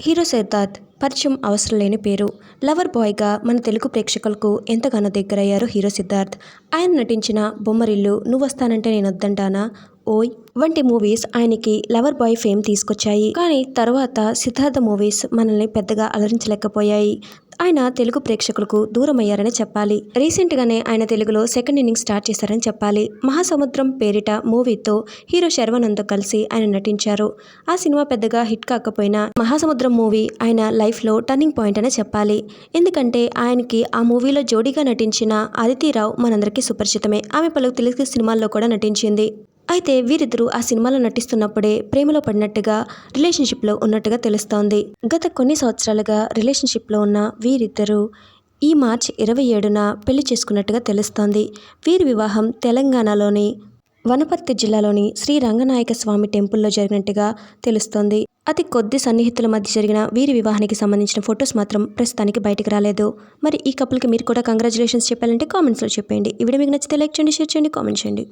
Hero Siddharth పరిచయం అవసరం లేని పేరు. లవర్ బాయ్గా మన తెలుగు ప్రేక్షకులకు ఎంతగానో దగ్గరయ్యారు హీరో సిద్ధార్థ్. ఆయన నటించిన బొమ్మరిల్లు నువ్వు వస్తానంటే నేను వద్దంటానా? ఓయ్! వంటి మూవీస్ ఆయనకి లవర్ బాయ్ ఫేమ్ తీసుకొచ్చాయి. కానీ తర్వాత సిద్ధార్థ మూవీస్ మనల్ని పెద్దగా అలరించలేకపోయాయి. ఆయన తెలుగు ప్రేక్షకులకు దూరమయ్యారని చెప్పాలి. రీసెంట్గానే ఆయన తెలుగులో సెకండ్ ఇన్నింగ్ స్టార్ట్ చేశారని చెప్పాలి. మహాసముద్రం పేరిట మూవీతో హీరో శర్వానంద్తో కలిసి ఆయన నటించారు. ఆ సినిమా పెద్దగా హిట్ కాకపోయినా మహాసముద్రం మూవీ ఆయన లైఫ్లో టర్నింగ్ పాయింట్ అనే చెప్పాలి. ఎందుకంటే ఆయనకి ఆ మూవీలో జోడీగా నటించిన అదితిరావు మనందరికీ సుపరిచితమే. ఆమె పలు తెలుగు సినిమాల్లో కూడా నటించింది. అయితే వీరిద్దరూ ఆ సినిమాలో నటిస్తున్నప్పుడే ప్రేమలో పడినట్టుగా రిలేషన్షిప్లో ఉన్నట్టుగా తెలుస్తోంది. గత కొన్ని సంవత్సరాలుగా రిలేషన్షిప్లో ఉన్న వీరిద్దరూ ఈ మార్చ్ ఇరవై ఏడున పెళ్ళి చేసుకున్నట్టుగా తెలుస్తోంది. వీరి వివాహం తెలంగాణలోని వనపర్తి జిల్లాలోని శ్రీ రంగనాయక స్వామి టెంపుల్లో జరిగినట్టుగా తెలుస్తోంది. అతి కొద్ది సన్నిహితుల మధ్య జరిగిన వీరి వివాహానికి సంబంధించిన ఫొటోస్ మాత్రం ప్రస్తుతానికి బయటకు రాలేదు. మరి ఈ కపుల్కి మీరు కూడా కంగ్రాచులేషన్స్ చెప్పాలంటే కామెంట్స్లో చెప్పండి ఈ వీడియో మీకు నచ్చితే లైక్ చేయండి షేర్ చేయండి కామెంట్ చేయండి.